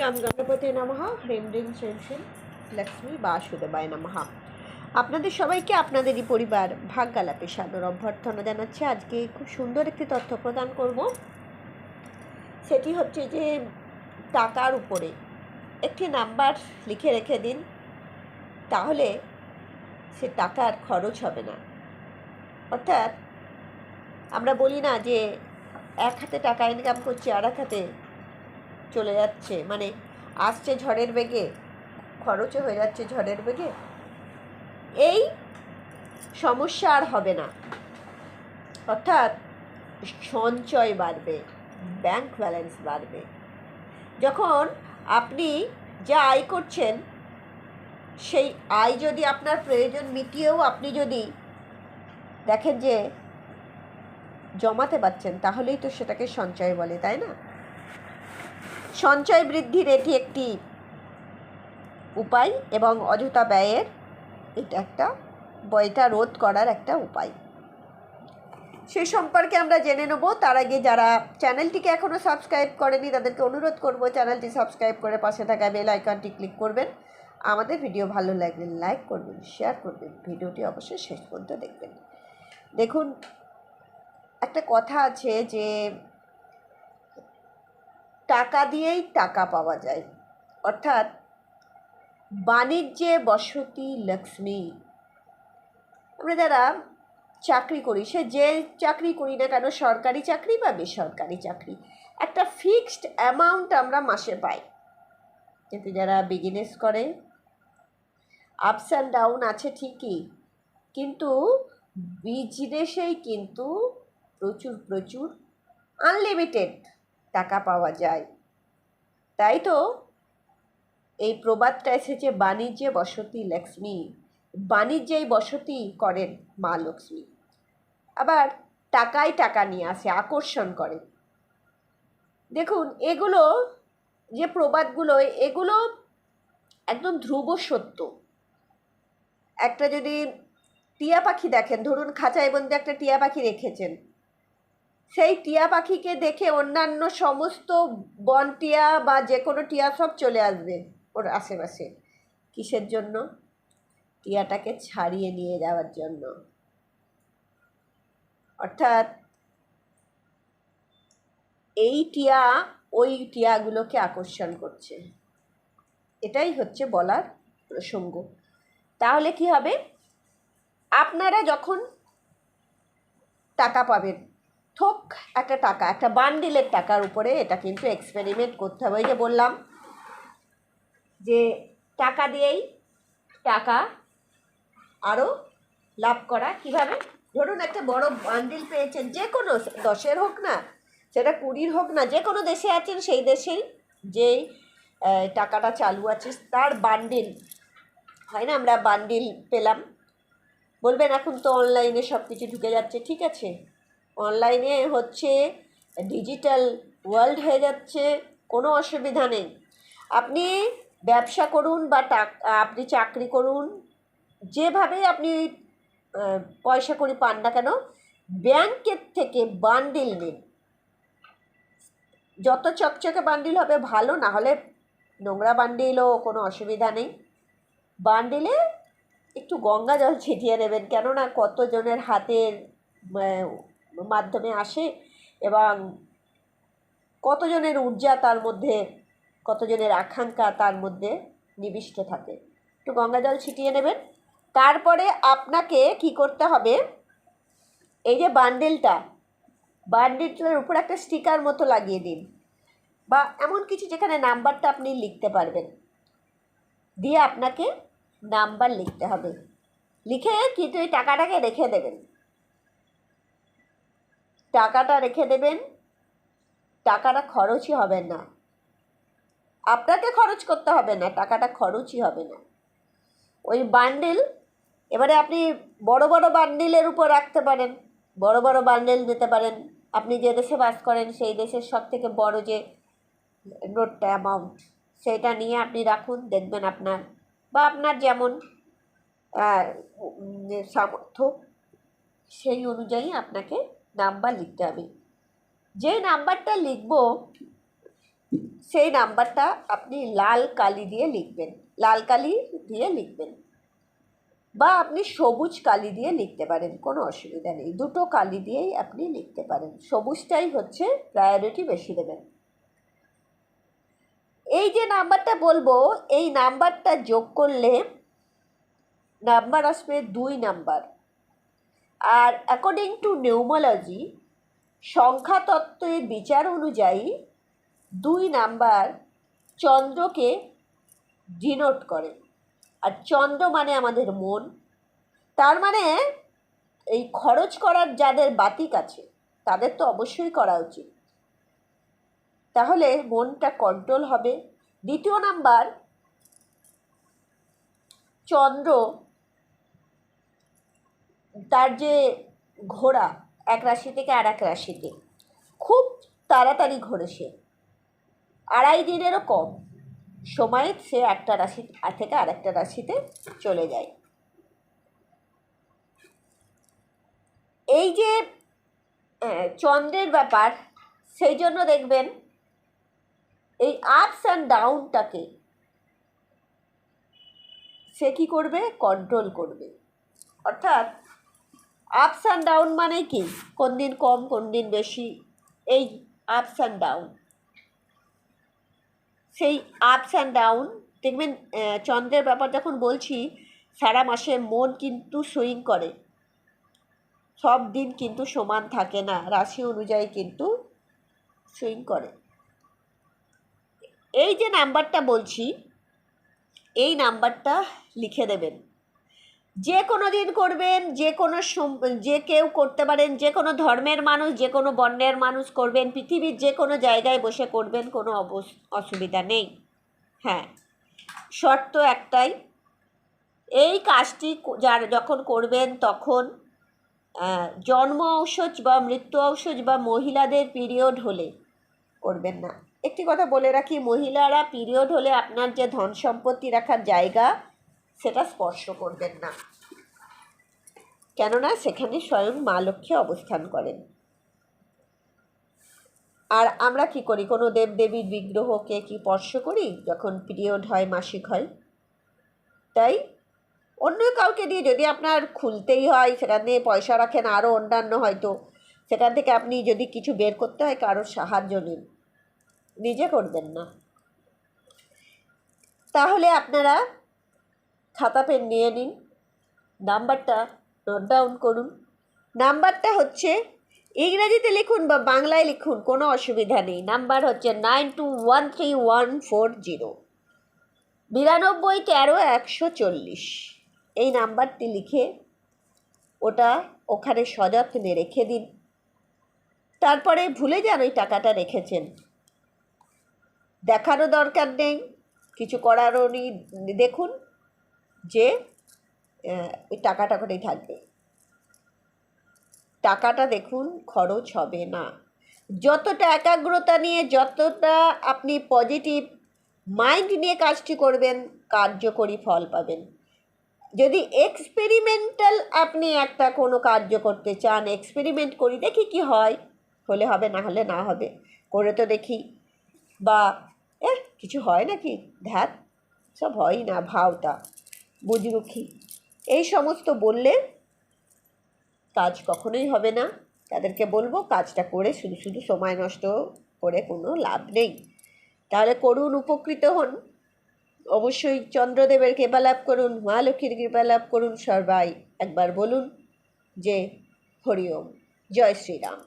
গম গণপতি নমঃ, হ্রিম হ্রিম শ্রীম শ্রীম, লক্ষ্মী বাসুদেবায় নমঃ। আপনাদের সবাইকে, আপনাদেরই পরিবার ভাগ্যালাপে সাদর অভ্যর্থনা জানাচ্ছে। আজকে খুব সুন্দর একটি তথ্য প্রদান করব। সেটি হচ্ছে যে, টাকার উপরে একটি নাম্বার লিখে রেখে দিন, তাহলে সে টাকার খরচ হবে না। অর্থাৎ, আমরা বলি না যে, এক হাতে টাকা ইনকাম করছি আর এক হাতে চলে যাচ্ছে। মানে আসছে ঝড়ের বেগে, খরচও হয়ে যাচ্ছে ঝড়ের বেগে। এই সমস্যা আর হবে না। অর্থাৎ সঞ্চয় বাড়বে ব্যাংক ব্যালেন্স বাড়বে। যখন আপনি যা আয় করছেন, সেই আয় যদি আপনার প্রয়োজন মিটিয়েও আপনি যদি দেখেন যে জমাতে পারছেন, তাহলেই তো সেটাকে সঞ্চয় বলে, তাই না? সঞ্চয় বৃদ্ধির এটি একটি উপায় এবং অযথা ব্যয়ের এটা একটা, বয়টা রোধ করার একটা উপায়। সে সম্পর্কে আমরা জেনে নেব। তার আগে যারা চ্যানেলটিকে এখনও সাবস্ক্রাইব করেনি, তাদেরকে অনুরোধ করব চ্যানেলটি সাবস্ক্রাইব করে পাশে থাকা বেল আইকনটি ক্লিক করবেন। আমাদের ভিডিও ভালো লাগলে লাইক করবেন, শেয়ার করবেন, ভিডিওটি অবশ্যই শেষ পর্যন্ত দেখবেন। দেখুন, একটা কথা আছে যে টাকা দিয়েই টাকা পাওয়া যায়। অর্থাৎ বাণিজ্যে বসতি লক্ষ্মী। আমরা যারা চাকরি করি, সে যে চাকরি করি না কেন, সরকারি চাকরি বা বেসরকারি চাকরি? একটা ফিক্সড অ্যামাউন্ট আমরা মাসে পাই। কিন্তু যারা বিজনেস করে আপস অ্যান্ড ডাউন আছে ঠিকই, কিন্তু বিজনেসেই কিন্তু প্রচুর প্রচুর আনলিমিটেড টাকা পাওয়া যায়। তাই তো এই প্রবাদটা এসেছে বাণিজ্যে বসতি লক্ষ্মী। বাণিজ্যেই বসতি করেন মা লক্ষ্মী। আবার টাকায় টাকা নিয়ে আসে, আকর্ষণ করে। দেখুন, এগুলো যে প্রবাদগুলো, এগুলো একদম ধ্রুব সত্য। একটা যদি টিয়া পাখি দেখেন, ধরুন খাঁচায় বন্দি একটা টিয়া পাখি রেখেছেন। সেই টিয়া পাখিকে দেখে অন্যান্য সমস্ত বন টিয়া বা যে কোনো টিয়া সব চলে আসবে ওর আশেপাশে। কিসের জন্য? টিয়াটাকে ছাড়িয়ে নিয়ে যাওয়ার জন্য। অর্থাৎ এই টিয়া ওই টিয়াগুলোকে আকর্ষণ করছে। এটাই হচ্ছে বলার প্রসঙ্গ। তাহলে কি হবে? আপনারা যখন টাকা পাবেন থোক, একটা টাকা, একটা বান্ডিলের টাকার উপরে এটা কিন্তু এক্সপেরিমেন্ট করতে হবে। যে বললাম যে টাকা দিয়েই টাকা আরও লাভ করা। কীভাবে? ধরুন একটা বড় বান্ডিল পেয়েছেন, যে কোনো দশের হোক না, সেটা কুড়ির হোক না, যে কোনো দেশে আছেন, সেই দেশেই যেই টাকাটা চালু আছে, তার বান্ডিল। হয় না, আমরা বান্ডিল পেলাম। বলবেন, এখন তো অনলাইনে সব কিছু ঢুকে যাচ্ছে, ঠিক আছে। অনলাইনে হচ্ছে ডিজিটাল ওয়ার্ল্ড হয়ে যাচ্ছে, কোনো অসুবিধা নেই। আপনি ব্যবসা করুন বা আপনি চাকরি করুন যেভাবে আপনি পয়সা করি পান না কেন, ব্যাংকের থেকে বান্ডিল নিন। যত চকচকে বান্ডিল হবে, ভালো, না হলে নোংরা বান্ডিলও কোনো অসুবিধা নেই। বান্ডিলে একটু গঙ্গা জল ছিটিয়ে নেবেন কেননা কতজনের হাতের মাধ্যমে আসে এবং কতজনের ঊর্জা তার মধ্যে, কতজনের আকাঙ্ক্ষা তার মধ্যে নিবিষ্ট থাকে। একটু গঙ্গা জল ছিটিয়ে নেবেন। তারপরে আপনাকে কি করতে হবে, এই যে বান্ডেলটা, বান্ডেলটার উপর একটা স্টিকার মতো লাগিয়ে দিন বা এমন কিছু যেখানে নাম্বারটা আপনি লিখতে পারবেন। দিয়ে আপনাকে নাম্বার লিখতে হবে। লিখে কিন্তু এই টাকাটাকে রেখে দেবেন। টাকাটা রেখে দেবেন, টাকাটা খরচই হবে না। আপনাকে খরচ করতে হবে না, টাকাটা খরচই হবে না। ওই বান্ডেল এবারে আপনি বড় বড় বান্ডিলের উপর রাখতে পারেন, বড় বড় বান্ডেল নিতে পারেন। আপনি যে দেশে বাস করেন, সেই দেশের সব থেকে বড় যে নোটটা অ্যামাউন্ট সেটা নিয়ে আপনি রাখুন, দেখবেন আপনার বা আপনার যেমন সামর্থ্য, সেই অনুযায়ী আপনাকে নাম্বার লিখতে হবে। যে নাম্বারটা লিখব, সেই নাম্বারটা আপনি লাল কালি দিয়ে লিখবেন। লাল কালি দিয়ে লিখবেন। বা আপনি সবুজ কালি দিয়ে লিখতে পারেন, কোনো অসুবিধা নেই। দুটো কালি দিয়েই আপনি লিখতে পারেন। সবুজটাই হচ্ছে প্রায়োরিটি বেশি দেবেন। এই যে নাম্বারটা বলব, এই নাম্বারটা যোগ করলে নাম্বার আসবে দুই নাম্বার। আর অ্যাকর্ডিং টু নিউমোলজি সংখ্যাতত্ত্বের বিচার অনুযায়ী দুই নাম্বার চন্দ্রকে ডিনোট করে। আর চন্দ্র মানে আমাদের মন। তার মানে এই খরচ করার যাদের বাতিক আছে, তাদের তো অবশ্যই করা উচিত। তাহলে মনটা কন্ট্রোল হবে। দ্বিতীয় নাম্বার, চন্দ্র তার যে ঘোড়া, এক রাশি থেকে আর এক রাশিতে, খুব তাড়াতাড়ি ঘোরে সে। আড়াই দিনেরও কম। সময়ে সে একটা রাশি থেকে আরেকটা রাশিতে চলে যায়। এই যে চন্দ্রের ব্যাপার, সেই জন্য দেখবেন, এই আপস অ্যান্ড ডাউনটাকে সে কী করবে? কন্ট্রোল করবে। অর্থাৎ আপস অ্যান্ড ডাউন মানে কি? কোন দিন কম, কোন দিন বেশি? এই আপস অ্যান্ড ডাউন সেই আপস অ্যান্ড ডাউন দেখবেন চন্দ্রের ব্যাপার যখন বলছি, সারা মাসে মন কিন্তু সুইং করে। সব দিন কিন্তু সমান থাকে না, রাশি অনুযায়ী কিন্তু সুইং করে। এই যে নাম্বারটা বলছি, এই নাম্বারটা লিখে দেবেন। যে কোনো দিন করবেন, যে কোনো যে কেউ করতে পারেন, যে কোনো ধর্মের মানুষ, যে কোনো বর্ণের মানুষ করবেন, পৃথিবীর যে কোনো জায়গায় বসে করবেন, কোনো অসুবিধা নেই। হ্যাঁ শর্ত একটাই, এই কাজটি যার যখন করবেন তখন জন্ম ঔষধ বা মৃত্যু ঔষধ বা মহিলাদের পিরিয়ড হলে করবেন না। একটি কথা বলে রাখি, মহিলারা পিরিয়ড হলে আপনার যে ধন সম্পত্তি রাখার জায়গা সেটা স্পর্শ করবেন না। কেননা সেখানে স্বয়ং মা লক্ষ্মী অবস্থান করেন। আর আমরা কি করি? কোনো দেবদেবীর বিগ্রহকে কি স্পর্শ করি? যখন পিরিয়ড হয়, মাসিক হয়। তাই অন্য কাউকে দিয়ে যদি আপনার খুলতেই হয় সেখান থেকে পয়সা রাখেন আরও অন্যান্য হয়তো। সেখান থেকে আপনি যদি কিছু বের করতে হয়, কারোর সাহায্য নিন। নিজে করবেন না। তাহলে আপনারা খাতা পেন নিয়ে নিন। নাম্বারটা নোট ডাউন করুন। নাম্বারটা হচ্ছে ইংরেজিতে লিখুন বা বাংলায় লিখুন, কোনো অসুবিধা নেই। নাম্বার হচ্ছে nine two one three one four zero. বিরানব্বই, তেরো, একশো চল্লিশ। এই নাম্বারটি লিখে ওটা ওখানে সযত্নে রেখে দিন। তারপরে ভুলে যান ওই টাকাটা রেখেছেন। দেখারও দরকার নেই, কিছু করারও নেই। দেখুন যে ওই টাকাটা ওখানেই থাকবে। টাকাটা দেখুন, খরচ হবে না। যতটা একাগ্রতা নিয়ে, যতটা আপনি পজিটিভ মাইন্ড নিয়ে কাজটি করবেন, কার্যকরী ফল পাবেন। যদি এক্সপেরিমেন্টাল আপনি একটা কোনো কার্য করতে চান এক্সপেরিমেন্ট করি, দেখি কি হয়। হলে হবে, না হলে না হবে। করে তো দেখি। বা এ কিছু হয় নাকি? ধ্যাত, সব হয়ই না, ভাওতা। বুজরুখি এই সমস্ত বললে কাজ কখনোই হবে না। তাদেরকে বলব, কাজটা করে শুধু শুধু সময় নষ্ট করে কোনো লাভ নেই। তাহলে করুন, উপকৃত হন। অবশ্যই চন্দ্রদেবের কৃপা লাভ করুন মহালক্ষ্মীর কৃপা লাভ করুন সবাই। একবার বলুন যে হরিওম জয় শ্রীরাম।